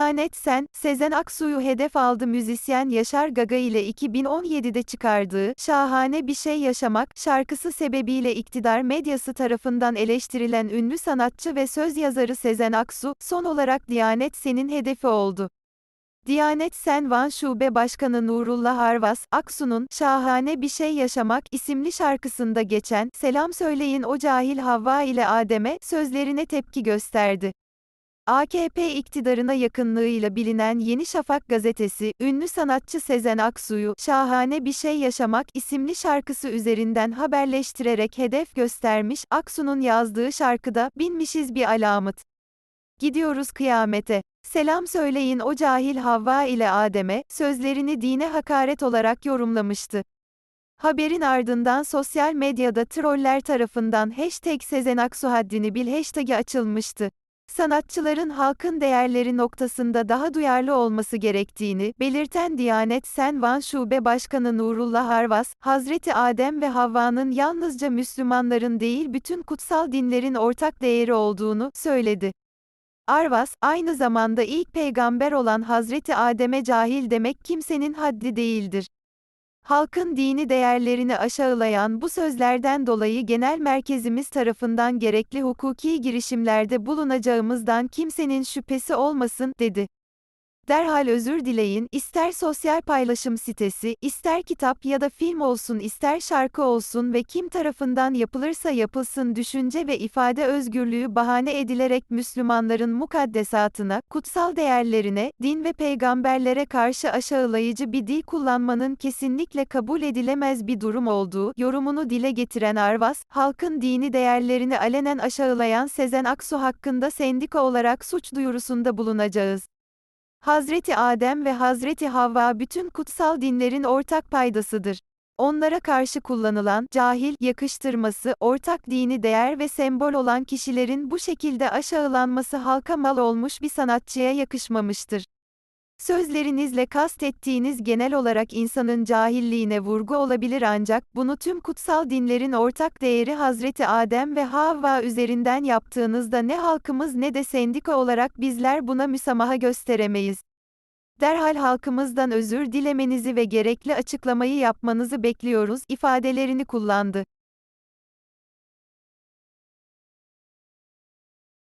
Diyanet Sen, Sezen Aksu'yu hedef aldı müzisyen Yaşar Gaga ile 2017'de çıkardığı Şahane Bir Şey Yaşamak şarkısı sebebiyle iktidar medyası tarafından eleştirilen ünlü sanatçı ve söz yazarı Sezen Aksu, son olarak Diyanet Sen'in hedefi oldu. Diyanet Sen Van Şube Başkanı Nurullah Arvas, Aksu'nun Şahane Bir Şey Yaşamak isimli şarkısında geçen Selam Söyleyin O Cahil Havva ile Adem'e sözlerine tepki gösterdi. AKP iktidarına yakınlığıyla bilinen Yeni Şafak gazetesi, ünlü sanatçı Sezen Aksu'yu "Şahane Bir Şey Yaşamak" isimli şarkısı üzerinden haberleştirerek hedef göstermiş. Aksu'nun yazdığı şarkıda "Binmişiz bir alamet. Gidiyoruz kıyamete. Selam söyleyin o cahil Havva ile Adem'e" sözlerini dine hakaret olarak yorumlamıştı. Haberin ardından sosyal medyada troller tarafından hashtag Sezen Aksu haddini bil hashtag'i açılmıştı. Sanatçıların halkın değerleri noktasında daha duyarlı olması gerektiğini belirten Diyanet Sen Van Şube Başkanı Nurullah Arvas, Hazreti Adem ve Havva'nın yalnızca Müslümanların değil bütün kutsal dinlerin ortak değeri olduğunu söyledi. Arvas, aynı zamanda ilk peygamber olan Hazreti Adem'e cahil demek kimsenin haddi değildir. Halkın dini değerlerini aşağılayan bu sözlerden dolayı genel merkezimiz tarafından gerekli hukuki girişimlerde bulunacağımızdan kimsenin şüphesi olmasın, dedi. Derhal özür dileyin, ister sosyal paylaşım sitesi, ister kitap ya da film olsun ister şarkı olsun ve kim tarafından yapılırsa yapılsın düşünce ve ifade özgürlüğü bahane edilerek Müslümanların mukaddesatına, kutsal değerlerine, din ve peygamberlere karşı aşağılayıcı bir dil kullanmanın kesinlikle kabul edilemez bir durum olduğu yorumunu dile getiren Arvas, halkın dini değerlerini alenen aşağılayan Sezen Aksu hakkında sendika olarak suç duyurusunda bulunacağız. Hazreti Adem ve Hazreti Havva bütün kutsal dinlerin ortak paydasıdır. Onlara karşı kullanılan cahil yakıştırması, ortak dini değer ve sembol olan kişilerin bu şekilde aşağılanması halka mal olmuş bir sanatçıya yakışmamıştır. Sözlerinizle kastettiğiniz genel olarak insanın cahilliğine vurgu olabilir ancak bunu tüm kutsal dinlerin ortak değeri Hazreti Adem ve Havva üzerinden yaptığınızda ne halkımız ne de sendika olarak bizler buna müsamaha gösteremeyiz. Derhal halkımızdan özür dilemenizi ve gerekli açıklamayı yapmanızı bekliyoruz ifadelerini kullandı.